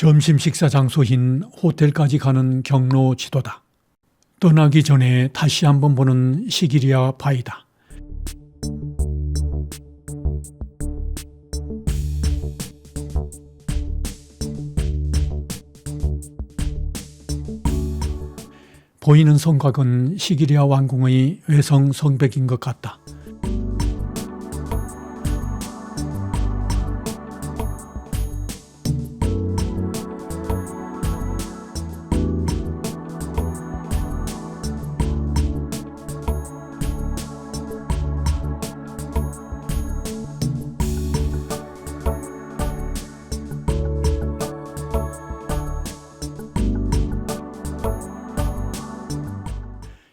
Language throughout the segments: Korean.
점심 식사 장소인 호텔까지 가는 경로 지도다. 떠나기 전에 다시 한번 보는 시기리아 바이다. 보이는 성곽은 시기리아 왕궁의 외성 성벽인 것 같다.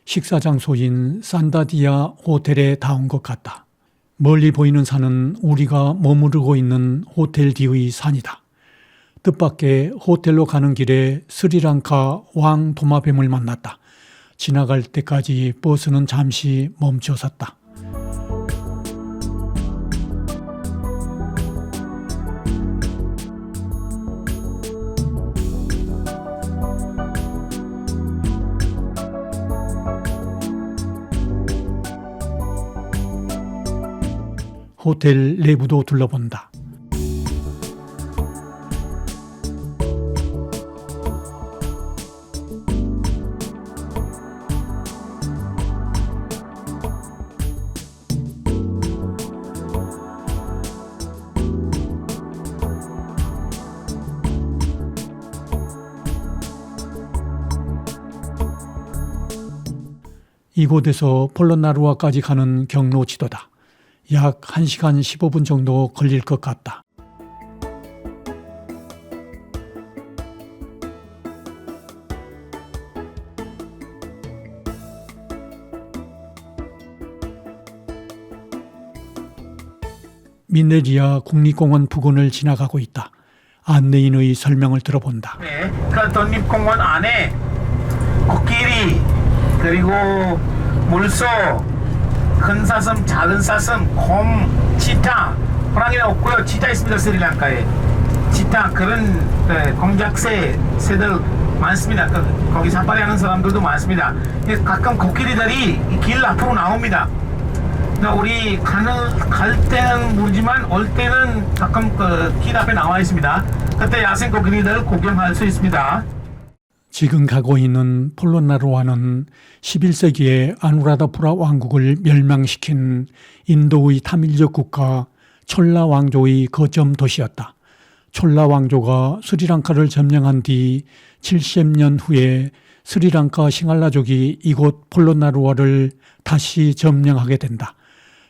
식사 장소인 산다디아 호텔에 닿은 것 같다. 멀리 보이는 산은 우리가 머무르고 있는 호텔 뒤의 산이다. 뜻밖의 호텔로 가는 길에 스리랑카 왕 도마뱀을 만났다. 지나갈 때까지 버스는 잠시 멈춰 섰다. 호텔 내부도 둘러본다. 이곳에서 폴로나루아까지 가는 경로 지도다. 약 1시간 15분 정도 걸릴 것 같다. 미네리아 국립공원 부근을 지나가고 있다. 안내인의 설명을 들어본다. 네, 그 독립공원 안에 코끼리 그리고 물소, 큰 사슴, 작은 사슴, 곰, 치타, 호랑이는 없고요. 치타 있습니다 스리랑카에. 치타 그런 네, 공작새 새들 많습니다. 그, 거기 사파리 하는 사람들도 많습니다. 예, 가끔 코끼리들이 이길 앞으로 나옵니다. 우리 가는 갈 때는 모르지만 올 때는 가끔 그 길 앞에 나와 있습니다. 그때 야생 코끼리들 구경할 수 있습니다. 지금 가고 있는 폴로나루아는 11세기에 아누라다푸라 왕국을 멸망시킨 인도의 타밀적 국가 촐라 왕조의 거점 도시였다. 촐라 왕조가 스리랑카를 점령한 뒤 70년 후에 스리랑카 싱할라족이 이곳 폴로나루아를 다시 점령하게 된다.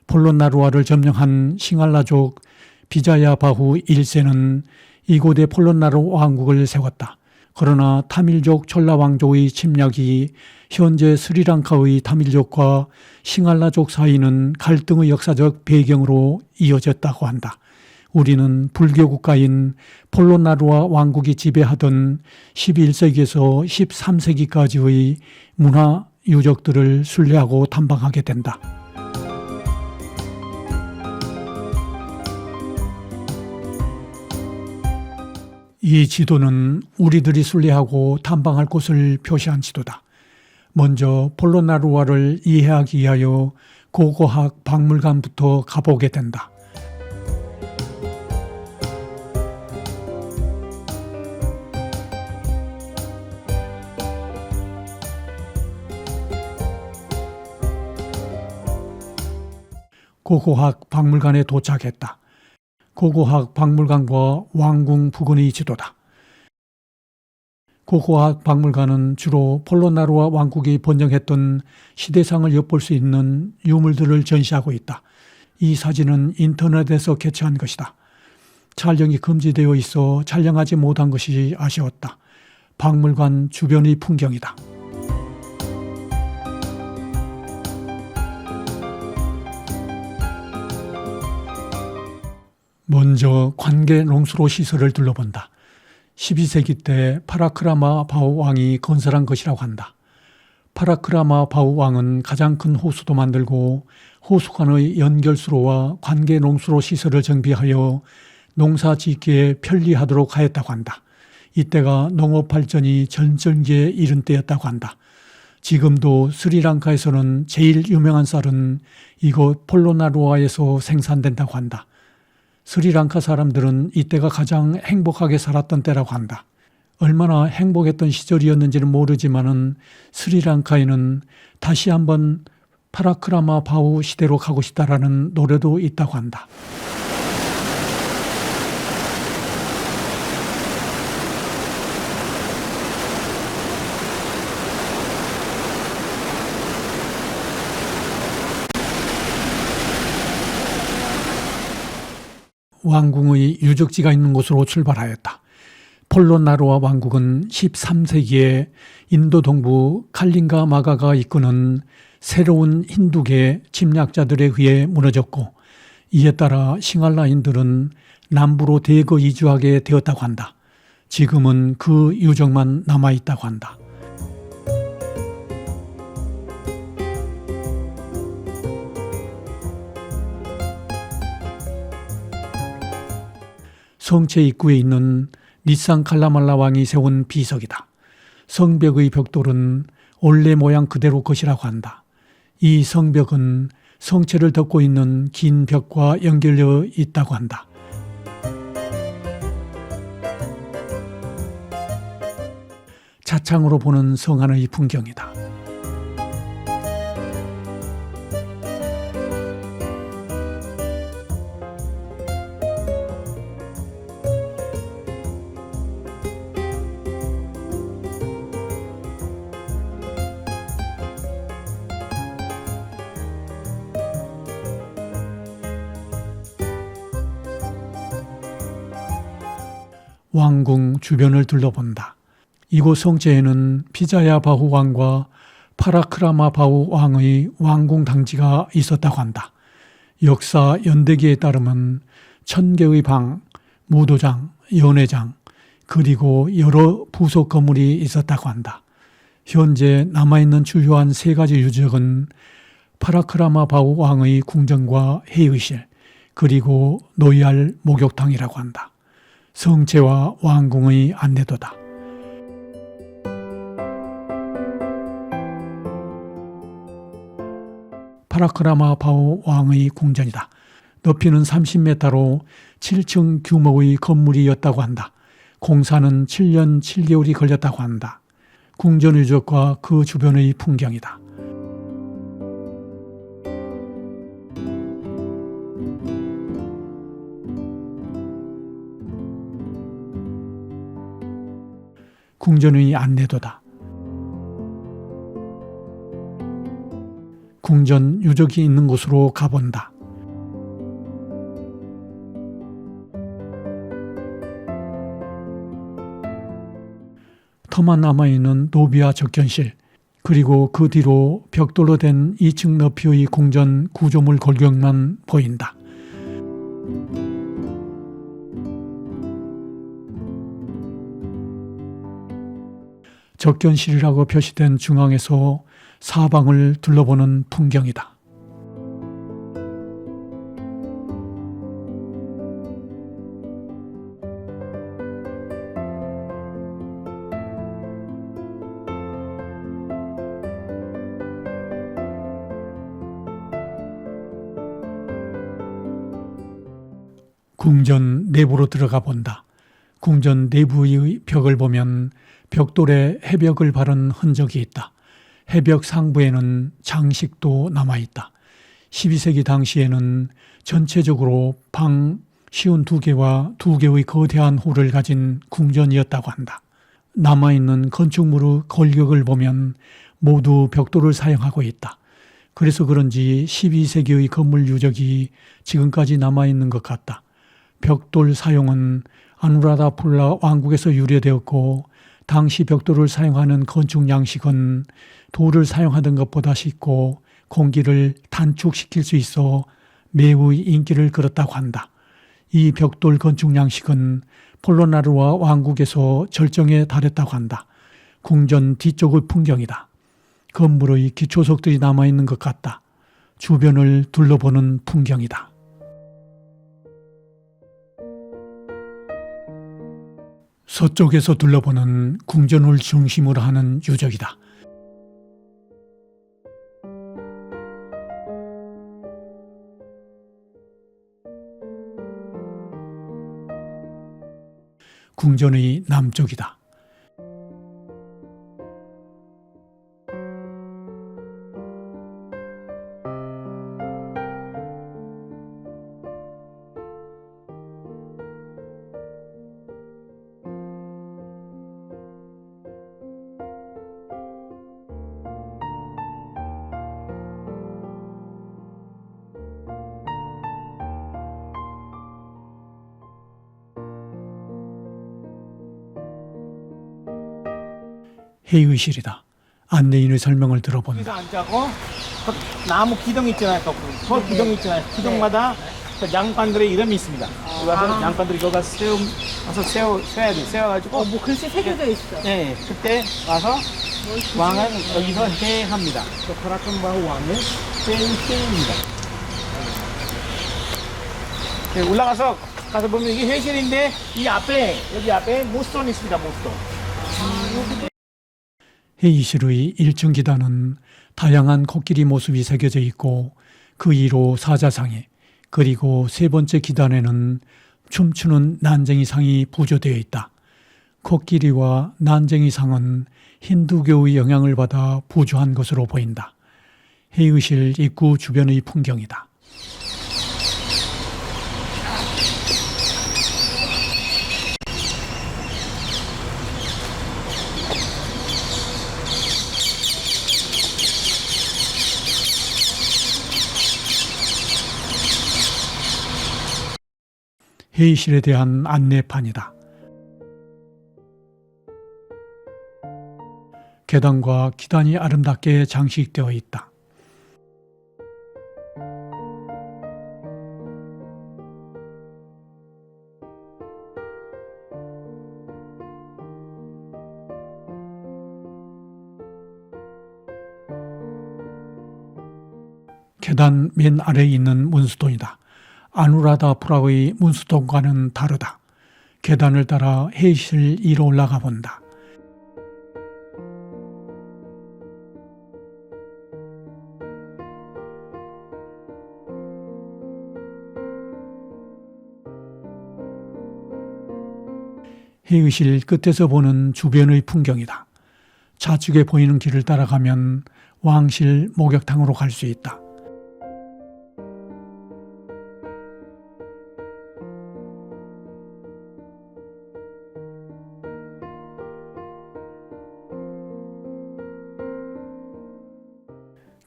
폴로나루아를 점령한 싱할라족 비자야 바후 1세는 이곳에 폴로나루 왕국을 세웠다. 그러나 타밀족 촐라 왕조의 침략이 현재 스리랑카의 타밀족과 싱할라족 사이는 갈등의 역사적 배경으로 이어졌다고 한다. 우리는 불교 국가인 폴로나루아 왕국이 지배하던 11세기에서 13세기까지의 문화 유적들을 순례하고 탐방하게 된다. 이 지도는 우리들이 순례하고 탐방할 곳을 표시한 지도다. 먼저 폴로나루아를 이해하기 위하여 고고학 박물관부터 가보게 된다. 고고학 박물관에 도착했다. 고고학 박물관과 왕궁 부근의 지도다. 고고학 박물관은 주로 폴로나루아 왕국이 번영했던 시대상을 엿볼 수 있는 유물들을 전시하고 있다. 이 사진은 인터넷에서 개최한 것이다. 촬영이 금지되어 있어 촬영하지 못한 것이 아쉬웠다. 박물관 주변의 풍경이다. 먼저 관계 농수로 시설을 둘러본다. 12세기 때 파라크라마 바우 왕이 건설한 것이라고 한다. 파라크라마 바우 왕은 가장 큰 호수도 만들고 호수 간의 연결수로와 관계 농수로 시설을 정비하여 농사 짓기에 편리하도록 하였다고 한다. 이때가 농업 발전이 전성기에 이른 때였다고 한다. 지금도 스리랑카에서는 제일 유명한 쌀은 이곳 폴로나루아에서 생산된다고 한다. 스리랑카 사람들은 이때가 가장 행복하게 살았던 때라고 한다. 얼마나 행복했던 시절이었는지는 모르지만은 스리랑카에는 다시 한번 파라크라마 바우 시대로 가고 싶다라는 노래도 있다고 한다. 왕궁의 유적지가 있는 곳으로 출발하였다. 폴로나루아 왕국은 13세기에 인도 동부 칼린가 마가가 이끄는 새로운 힌두계 침략자들에 의해 무너졌고 이에 따라 싱할라인들은 남부로 대거 이주하게 되었다고 한다. 지금은 그 유적만 남아 있다고 한다. 성체 입구에 있는 니산 칼라말라 왕이 세운 비석이다. 성벽의 벽돌은 원래 모양 그대로 것이라고 한다. 이 성벽은 성체를 덮고 있는 긴 벽과 연결되어 있다고 한다. 차창으로 보는 성안의 풍경이다. 주변을 둘러본다. 이곳 성체에는 피자야 바후 왕과 파라크라마 바후 왕의 왕궁 당지가 있었다고 한다. 역사 연대기에 따르면 천 개의 방, 무도장, 연회장, 그리고 여러 부속 건물이 있었다고 한다. 현재 남아있는 주요한 세 가지 유적은 파라크라마 바우 왕의 궁전과 회의실, 그리고 노이알 목욕탕이라고 한다. 성체와 왕궁의 안내도다. 파라크라마 바오 왕의 궁전이다. 높이는 30m로 7층 규모의 건물이었다고 한다. 공사는 7년 7개월이 걸렸다고 한다. 궁전 유적과 그 주변의 풍경이다. 궁전의 안내도다. 궁전 유적이 있는 곳으로 가본다. 터만 남아있는 노비아 적견실, 그리고 그 뒤로 벽돌로 된 2층 높이의 궁전 구조물 골격만 보인다. 적견실이라고 표시된 중앙에서 사방을 둘러보는 풍경이다. 궁전 내부로 들어가 본다. 궁전 내부의 벽을 보면 벽돌에 해벽을 바른 흔적이 있다. 해벽 상부에는 장식도 남아 있다. 12세기 당시에는 전체적으로 방 쉬운 두 개와 두 개의 거대한 홀을 가진 궁전이었다고 한다. 남아있는 건축물의 골격을 보면 모두 벽돌을 사용하고 있다. 그래서 그런지 12세기의 건물 유적이 지금까지 남아있는 것 같다. 벽돌 사용은 아누라다폴라 왕국에서 유래되었고 당시 벽돌을 사용하는 건축 양식은 돌을 사용하던 것보다 쉽고 공기를 단축시킬 수 있어 매우 인기를 끌었다고 한다. 이 벽돌 건축 양식은 폴로나르와 왕국에서 절정에 달했다고 한다. 궁전 뒤쪽의 풍경이다. 건물의 기초석들이 남아있는 것 같다. 주변을 둘러보는 풍경이다. 서쪽에서 둘러보는 궁전을 중심으로 하는 유적이다. 궁전의 남쪽이다. 회의실이다. 안내인의 설명을 들어본다. 앉자고 그 나무 기둥 있잖아요. 그, 그 기둥 있잖아요. 기둥마다 그 양반들의 이름이 있습니다. 여기 와서 양반들이 거기 가서 세우, 와서 세워, 세워야 돼. 세워가지고. 어, 뭐 글씨 새겨져 있어. 네, 그때 와서 왕은 여기서 회합니다. 그 파라콘바후 왕은 회의입니다. 네, 올라가서 가서 보면 이게 회실인데 이 앞에 여기 앞에 모스톤 있습니다. 모스톤. 회의실의 1층 기단은 다양한 코끼리 모습이 새겨져 있고 그 위로 사자상에 그리고 세 번째 기단에는 춤추는 난쟁이 상이 부조되어 있다. 코끼리와 난쟁이 상은 힌두교의 영향을 받아 부조한 것으로 보인다. 회의실 입구 주변의 풍경이다. 회의실에 대한 안내판이다. 계단과 기단이 아름답게 장식되어 있다. 계단 맨 아래에 있는 문수동이다. 아누라다푸라의 문수동과는 다르다. 계단을 따라 회의실 위로 올라가 본다. 회의실 끝에서 보는 주변의 풍경이다. 좌측에 보이는 길을 따라가면 왕실 목욕탕으로 갈 수 있다.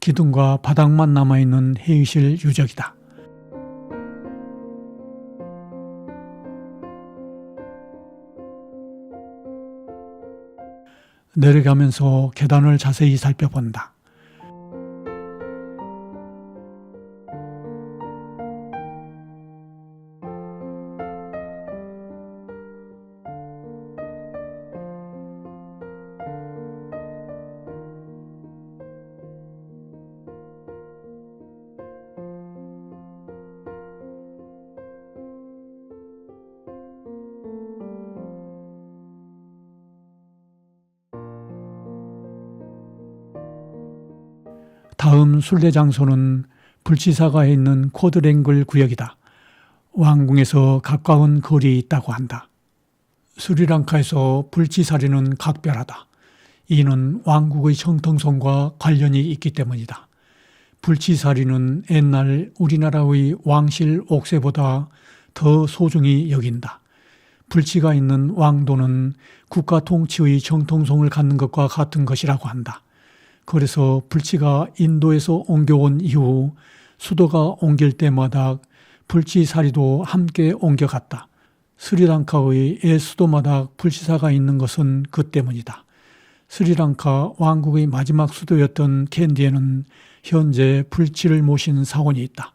기둥과 바닥만 남아있는 회의실 유적이다. 내려가면서 계단을 자세히 살펴본다. 다음 순례 장소는 불치사가에 있는 쿼드랭글 구역이다. 왕궁에서 가까운 거리에 있다고 한다. 스리랑카에서 불치사리는 각별하다. 이는 왕국의 형통성과 관련이 있기 때문이다. 불치사리는 옛날 우리나라의 왕실 옥새보다 더 소중히 여긴다. 불치가 있는 왕도는 국가 통치의 정통성을 갖는 것과 같은 것이라고 한다. 그래서 불치가 인도에서 옮겨온 이후 수도가 옮길 때마다 불치사리도 함께 옮겨갔다. 스리랑카의 애 수도마다 불치사가 있는 것은 그 때문이다. 스리랑카 왕국의 마지막 수도였던 캔디에는 현재 불치를 모신 사원이 있다.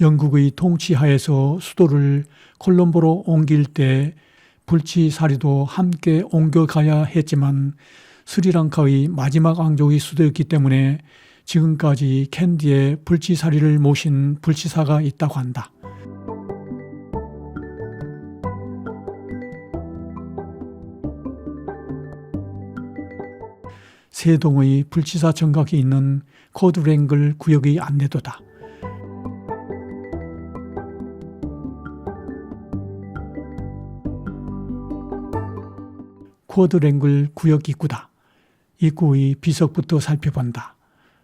영국의 통치하에서 수도를 콜롬보로 옮길 때 불치사리도 함께 옮겨가야 했지만 스리랑카의 마지막 왕족이 수도였기 때문에 지금까지 캔디의 불치사리를 모신 불치사가 있다고 한다. 세동의 불치사 정각이 있는 코드랭글 구역의 안내도다. 코드랭글 구역 입구다. 입구의 비석부터 살펴본다.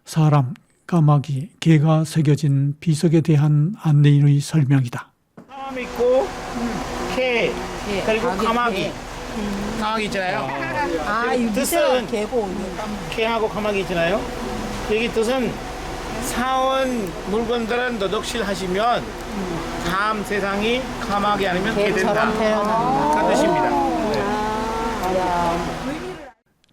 사람, 까마귀, 개가 새겨진 비석에 대한 안내인의 설명이다. 사람 있고 개 예, 그리고 가게, 까마귀 개. 까마귀 있잖아요. 아, 이 뜻은 밑에가 개고 개하고 까마귀 있잖아요. 여기 뜻은 사온 물건들은 너덕실 하시면 다음 세상이 까마귀 아니면 개 된다. 개처럼 태어난다. 그런 뜻입니다. 네.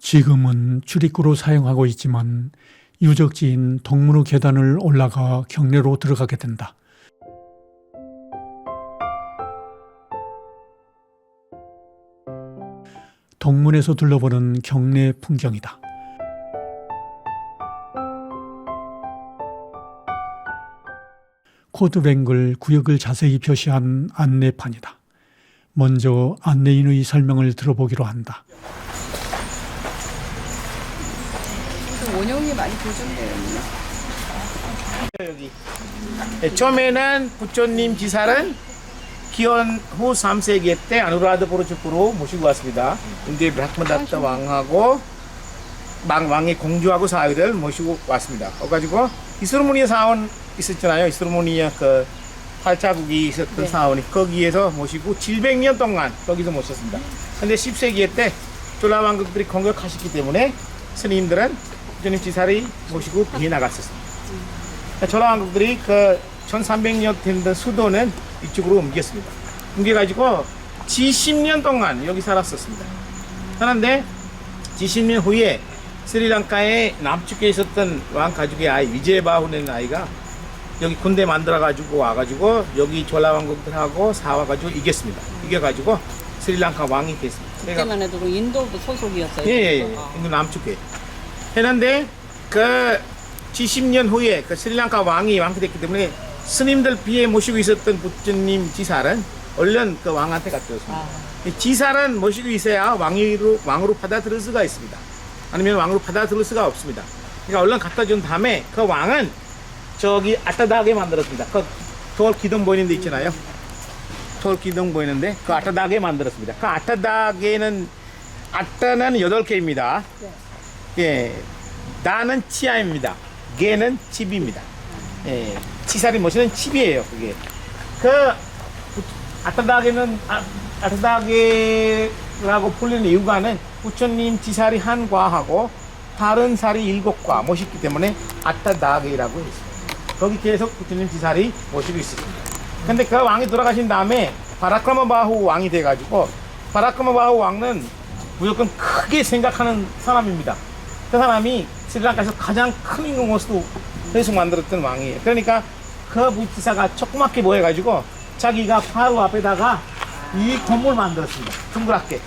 지금은 출입구로 사용하고 있지만 유적지인 동문호 계단을 올라가 경내로 들어가게 된다. 동문에서 둘러보는 경내 풍경이다. 코드뱅글 구역을 자세히 표시한 안내판이다. 먼저 안내인의 설명을 들어보기로 한다. 원형이 많이 보존돼요. 여기. 네, 처음에는 부처님 지살은 기원 후 3세기 때 아누라드푸르 축구로 모시고 왔습니다. 인제 브라흐마다tta 왕하고 왕, 왕의 공주하고 사위를 모시고 왔습니다. 그래가지고 이스루무니아 사원 있었잖아요. 이스루무니아 그 팔자국이 있었던 네. 사원이 거기에서 모시고 700년 동안 거기서 모셨습니다. 근데 10세기에 때 졸라 왕국들이 공격하셨기 때문에 스님들은 부처님 지살이 모시고 뒤에 나갔었습니다. 전라 왕국들이 그 1300년 된 수도는 이쪽으로 옮겼습니다. 옮겨가지고 70년 동안 여기 살았었습니다. 그런데 70년 후에 스리랑카의 남쪽에 있었던 왕 가족의 아이 위제바후라는 아이가 여기 군대 만들어 가지고 와가지고 여기 전라 왕국들하고 싸워가지고 이겼습니다. 이겨가지고 스리랑카 왕이 됐습니다. 그때만 해도 그 인도 소속이었어요. 예, 예, 예. 아. 인도 남쪽에. 했는데 그 70년 후에 그 스리랑카 왕이 왕이 됐기 때문에 스님들 비에 모시고 있었던 부처님 지살은 얼른 그 왕한테 갔었습니다. 아. 이 지살은 모시고 있어야 왕으로 왕으로 받아들일 수가 있습니다. 아니면 왕으로 받아들일 수가 없습니다. 그러니까 얼른 갖다 준 다음에 그 왕은 저기 아따다하게 만들었습니다. 그 돌 기둥 보이는 데 있잖아요. 돌 기둥 보이는데 그 아따다하게 만들었습니다. 그 아따다하게는 아따는 여덟 개입니다. 예, 나는 치아입니다. 개는 칩입니다. 예, 치살이 모시는 칩이에요. 그게 그 아따다하게는 아, 아따다하게라고 불리는 이유가는 부처님 지살이 한 과하고 다른 살이 일곱 과 모셨기 때문에 아따다하게라고 했습니다. 거기 계속 부처님 지살이 모시고 있습니다. 근데 그 왕이 돌아가신 다음에 바라크라마 바후 왕이 돼가지고 바라크라마 바후 왕은 무조건 크게 생각하는 사람입니다. 그 사람이 스리랑카에서 가장 큰 인공호수도 계속 만들었던 왕이에요. 그러니까 그 부지사가 조그맣게 보여가지고 자기가 바로 앞에다가 이 건물 만들었습니다. 동그랗게.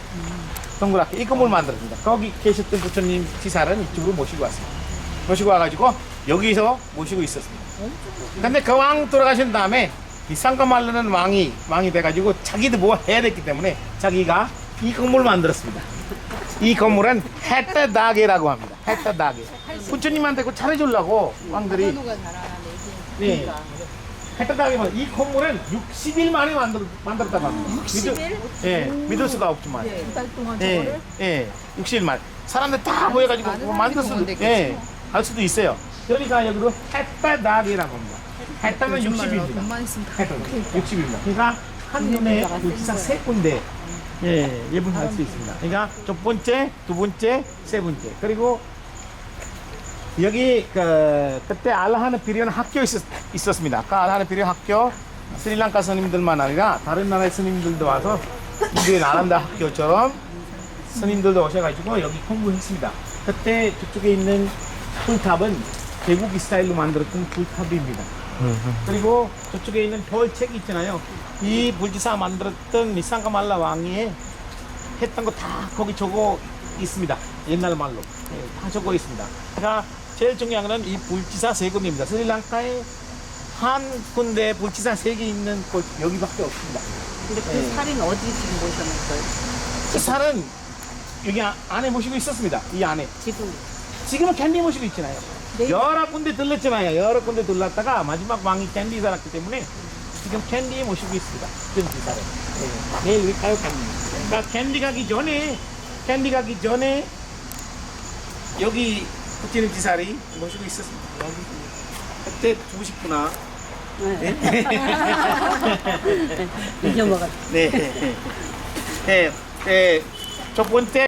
동그랗게 이 건물 만들었습니다. 거기 계셨던 부처님 지사는 이쪽으로 모시고 왔습니다. 모시고 와가지고 여기서 모시고 있었습니다. 근데 그 왕 돌아가신 다음에 이 상가말르는 왕이 왕이 돼가지고 자기도 뭐 해야 됐기 때문에 자기가 이 건물을 만들었습니다. 이 건물은 헤따다게라고 합니다. 헤따다게. 부처님한테 그거 잘해주려고 왕들이 잘하는데 네. 헤따다게만 이 건물은 60일 만에 만들, 만들었다고 합니다. 60일? 예, 믿을 수가 없지만. 두달 동안 예, 저거를 예, 60일 만. 사람들 다 모여가지고 많은 그거 만들 수도, 사람들이 예, 할 수도 있어요. 그러니까 여기도 헤따다게라고 합니다. 헤따는 60일입니다. 돈만 있으면 다 60입니다. 그러니까 한 년에 물지상 세 군데 예, 예분할 수 있습니다. 그러니까 첫 번째, 두 번째, 세 번째. 그리고 여기 그 그때 알라하는 비리온 학교 있었, 있었습니다. 그 알라하는 비리온 학교 스리랑카 스님들만 아니라 다른 나라의 스님들도 와서 우리의 나란다 학교처럼 스님들도 오셔가지고 여기 공부했습니다. 그때 저쪽에 있는 불탑은 대국이 스타일로 만들었던 불탑입니다. 그리고 저쪽에 있는 별책 있잖아요. 이 불지사 만들었던 미상가말라 왕이 했던 거 다 거기 적어 있습니다. 옛날 말로. 예, 다 적어 있습니다. 그러니까 제일 중요한 거는 이 불지사 세금입니다. 스리랑카에 한 군데 불지사 세개 있는 곳 여기밖에 없습니다. 근데 그 예. 살인 어디 지금 모셔놨어요? 그 살은 여기 아- 안에 모시고 있었습니다. 이 안에. 지금 지금은 캔디 모시고 있잖아요. 네. 여러 군데 들렀잖아요. 여러 군데 들렀다가 마지막 왕이 캔디 살았기 때문에 지금 캔디 모시고 있습니다. 지금 기사를. 네. 내일 우리 가요 캔디. 그러니까 캔디 가기 전에 캔디 가기 전에 여기 부티는 지사리 모시고 있었습니다. 여기 그때 죽으셨구나. 이겨 먹었. 네. 네. 네. 첫 번째.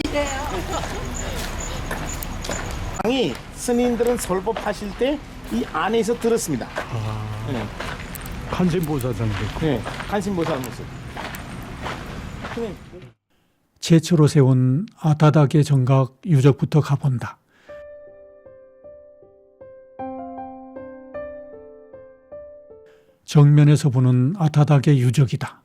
왕이 스님들은 설법하실 때 이 안에서 들었습니다. 네. 관세음보살장도 네. 한신보살 모습. 스님. 최초로 세운 아타닥의 정각 유적부터 가본다. 정면에서 보는 아타닥의 유적이다.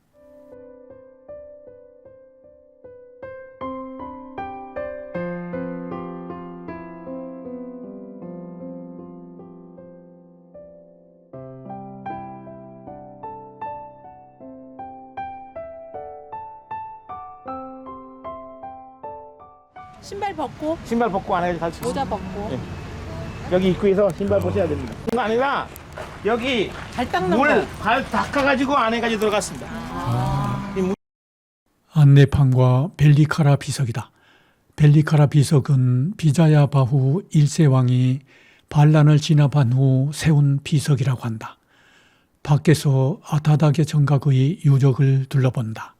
신발 벗고 벗고 안에 갈수 있어요. 모자 벗고 네. 여기 입구에서 신발 벗어야 됩니다. 그거 아니라 여기 발 닦는 물 거. 발 닦아가지고 안에까지 들어갔습니다. 이 물- 안내판과 벨리카라 비석이다. 벨리카라 비석은 비자야 바후 1세 왕이 반란을 진압한 후 세운 비석이라고 한다. 밖에서 아타닥의 정각의 유적을 둘러본다.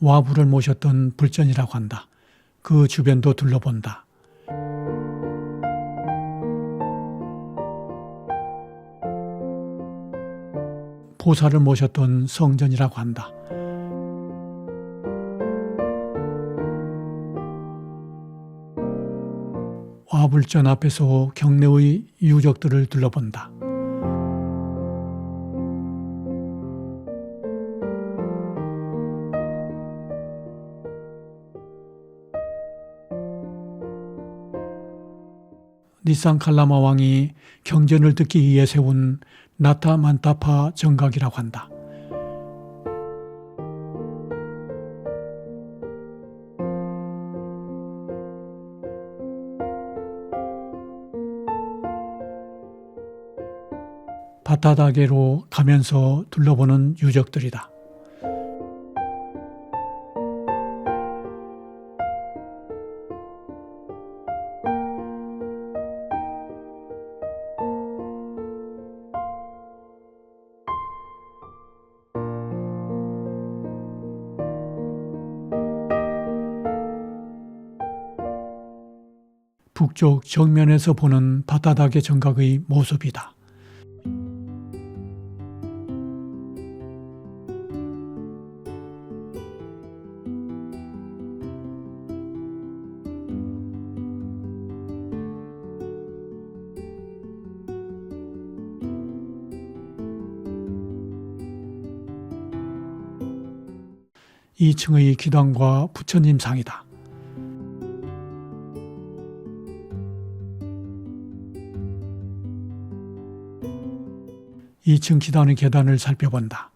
와부를 모셨던 불전이라고 한다. 그 주변도 둘러본다. 보살을 모셨던 성전이라고 한다. 와불전 앞에서 경내의 유적들을 둘러본다. 니산 칼라마 왕이 경전을 듣기 위해 세운 나타 만타파 정각이라고 한다. 바타다게로 가면서 둘러보는 유적들이다. 북쪽 정면에서 보는 바타닥의 정각의 모습이다. 이층의 기단과 부처님 상이다. 2층 기단의 계단을 살펴본다.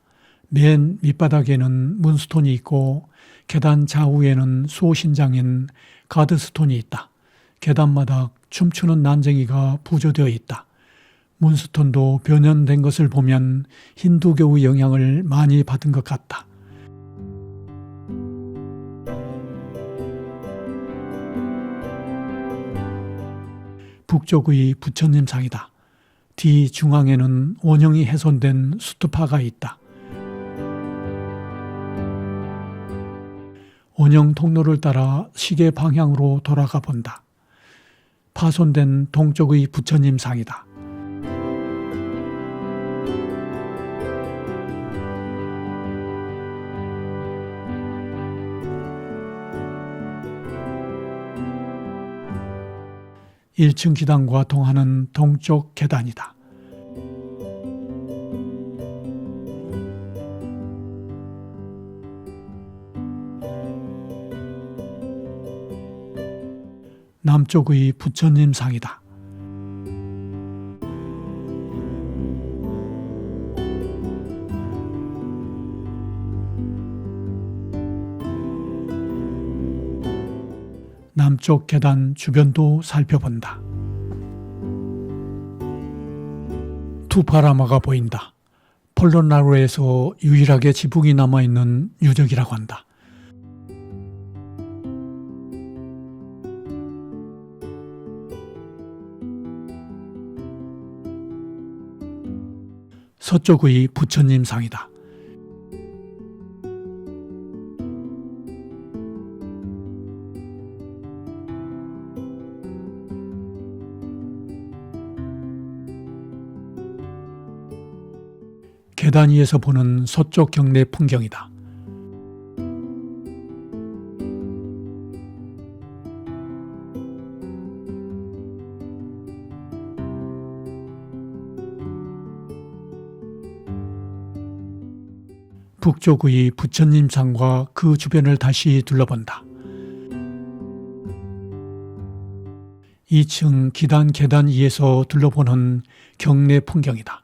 맨 밑바닥에는 문스톤이 있고 계단 좌우에는 수호신장인 가드스톤이 있다. 계단마다 춤추는 난쟁이가 부조되어 있다. 문스톤도 변연된 것을 보면 힌두교의 영향을 많이 받은 것 같다. 북쪽의 부처님 상이다. 뒤 중앙에는 원형이 훼손된 수투파가 있다. 원형 통로를 따라 시계 방향으로 돌아가 본다. 파손된 동쪽의 부처님 상이다. 일층 기단과 동하는 동쪽 계단이다. 남쪽의 부처님 상이다. 남쪽 계단 주변도 살펴본다. 투파라마가 보인다. 폴로나루에서 유일하게 지붕이 남아있는 유적이라고 한다. 서쪽의 부처님 상이다. 계단 위에서 보는 서쪽 경내 풍경이다. 북쪽의 부처님 상과 그 주변을 다시 둘러본다. 2층 기단 계단 위에서 둘러보는 경내 풍경이다.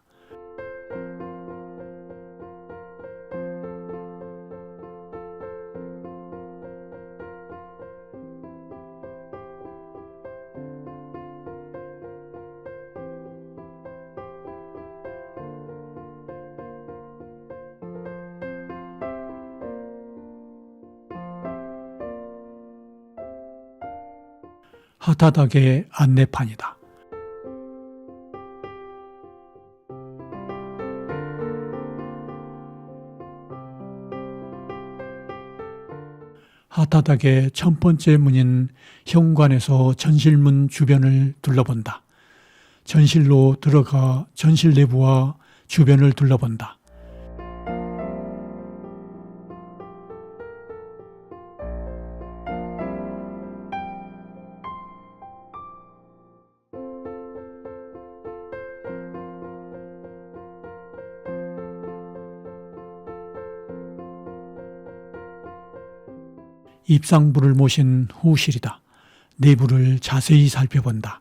하타닥의 안내판이다. 하타닥의 첫 번째 문인 현관에서 전실문 주변을 둘러본다. 전실로 들어가 전실 내부와 주변을 둘러본다. 입상부를 모신 후실이다. 내부를 자세히 살펴본다.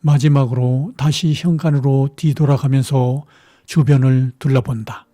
마지막으로 다시 현관으로 뒤돌아가면서 주변을 둘러본다.